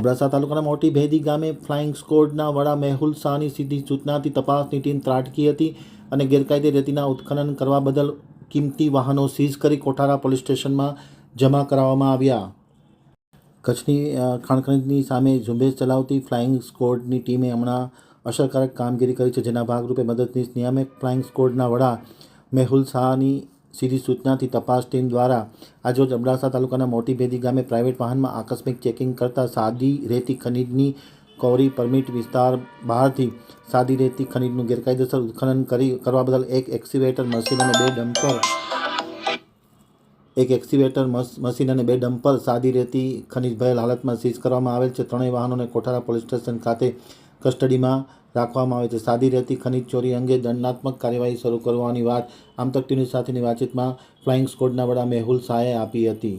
અબડાસા તાલુકાના મોટી ભેદી ગામે ફ્લાઇંગ સ્કોડના વડા મેહુલ શાહની સીધી સૂચનાથી તપાસની ટીમ ત્રાટકી હતી અને ગેરકાયદે રેતીના ઉત્ખનન કરવા બદલ કિંમતી વાહનો સીઝ કરી કોઠારા પોલીસ સ્ટેશનમાં જમા કરાવવામાં આવ્યા. કચ્છની અ, સામે ઝુંબેશ ચલાવતી ફ્લાઇંગ સ્કોડની ટીમે હમણાં અસરકારક કામગીરી કરી છે જેના ભાગરૂપે મદદનીશ નિયામક ફ્લાઇંગ સ્કોડના વડા મેહુલ શાહની સીધી સૂચનાથી તપાસ ટીમ દ્વારા આજરોજ અબડાસા તાલુકાના મોટી ભેદી ગામે પ્રાઇવેટ વાહનમાં આકસ્મિક ચેકિંગ કરતા સાદી રેતી ખનીજની કોરી પરમિટ વિસ્તાર બહારથી સાદી રેતી ખનીજનું ગેરકાયદેસર ઉત્ખનન કરી કરવા બદલ એક એક્સિવેટર મશીન અને બે ડમ્પર એક એક્સિવેટર મશીન અને બે ડમ્પર સાદી રેતી ખનીજ ભરેલ હાલતમાં સીઝ કરવામાં આવેલ છે. ત્રણેય વાહનોને કોઠારા પોલીસ સ્ટેશન ખાતે કસ્ટડીમાં રાખવામાં આવે છે. સાદી રહેતી ખનીજ ચોરી અંગે દંડનાત્મક કાર્યવાહી શરૂ કરવાની વાત આમતક ટીવી સાથેની વાતચીતમાં ફ્લાઇંગ સ્કોડના વડા મેહુલ શાહે આપી હતી.